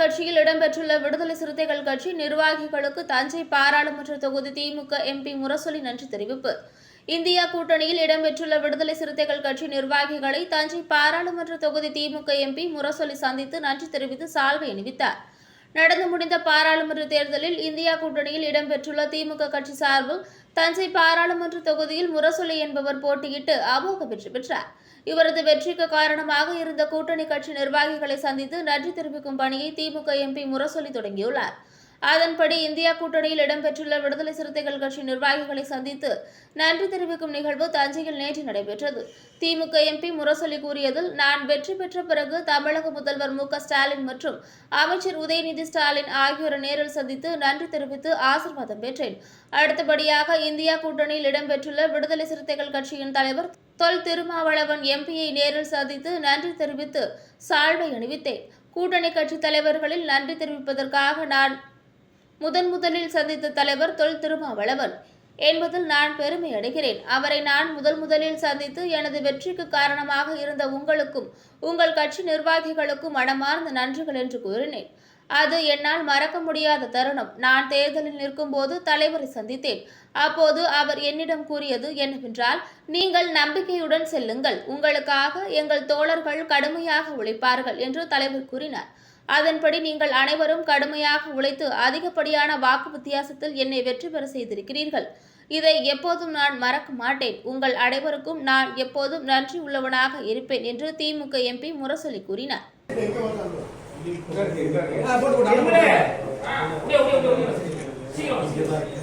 கட்சியில் இடம்பெற்றுள்ள விடுதலை சிறுத்தைகள் கட்சி நிர்வாகிகளுக்கு தஞ்சை பாராளுமன்ற தொகுதி திமுக எம்பி முரசொலி நன்றி தெரிவிப்பு. இந்தியா கூட்டணியில் இடம்பெற்றுள்ள விடுதலை சிறுத்தைகள் கட்சி நிர்வாகிகளை தஞ்சை பாராளுமன்ற தொகுதி திமுக எம்பி முரசொலி சந்தித்து நன்றி தெரிவித்து சால்வை அணிவித்தார். நடந்து முடிந்த பாராளுமன்ற தேர்தலில் இந்தியா கூட்டணியில் இடம்பெற்றுள்ள திமுக கட்சி சார்பில் தஞ்சை பாராளுமன்ற தொகுதியில் முரசொலி என்பவர் போட்டியிட்டு அமோக வெற்றி பெற்றார். இவரது வெற்றிக்கு காரணமாக இருந்த கூட்டணி கட்சி நிர்வாகிகளை சந்தித்து நன்றி தெரிவிக்கும் பணியை திமுக எம்பி முரசொலி தொடங்கியுள்ளார். அதன்படி இந்தியா கூட்டணியில் இடம்பெற்றுள்ள விடுதலை சிறுத்தைகள் கட்சி நிர்வாகிகளை சந்தித்து நன்றி தெரிவிக்கும் நிகழ்வு தஞ்சையில் நேற்று நடைபெற்றது. திமுக எம்பி முரசொலி கூறியதில் நான் வெற்றி பெற்ற பிறகு தமிழக முதல்வர் மு க ஸ்டாலின் மற்றும் அமைச்சர் உதயநிதி ஸ்டாலின் ஆகியோரை நேரில் சந்தித்து நன்றி தெரிவித்து ஆசீர்வாதம் பெற்றேன். அடுத்தபடியாக இந்தியா கூட்டணியில் இடம்பெற்றுள்ள விடுதலை சிறுத்தைகள் கட்சியின் தலைவர் தொல் திருமாவளவன் எம்பியை நேரில் சந்தித்து நன்றி தெரிவித்து சால்வை அணிவித்தேன். கூட்டணி கட்சி தலைவர்களில் நன்றி தெரிவிப்பதற்காக நான் முதன் முதலில் சந்தித்த தலைவர் தொல் திருமாவளவன். என்பதில் நான் பெருமை அடைகிறேன். அவரை நான் முதல் முதலில் சந்தித்து எனது வெற்றிக்கு காரணமாக இருந்த உங்களுக்கும் உங்கள் கட்சி நிர்வாகிகளுக்கும் மனமார்ந்த நன்றிகள் என்று கூறினேன். அது என்னால் மறக்க முடியாத தருணம். நான் தேர்தலில் நிற்கும்போது தலைவரை சந்தித்தேன். அப்போது அவர் என்னிடம் கூறியது என்னவென்றால் நீங்கள் நம்பிக்கையுடன் செல்லுங்கள். உங்களுக்காக எங்கள் தோழர்கள் கடுமையாக உழைப்பார்கள் என்று தலைவர் கூறினார். அதன்படி நீங்கள் அனைவரும் கடுமையாக உழைத்து அதிகப்படியான வாக்கு வித்தியாசத்தில் என்னை வெற்றி பெற செய்திருக்கிறீர்கள். இதை எப்போதும் நான் மறக்க மாட்டேன். உங்கள் அனைவருக்கும் நான் எப்போதும் நன்றி உள்ளவனாக இருப்பேன் என்று திமுக எம்பி முரசொலி கூறினார். போட்டு.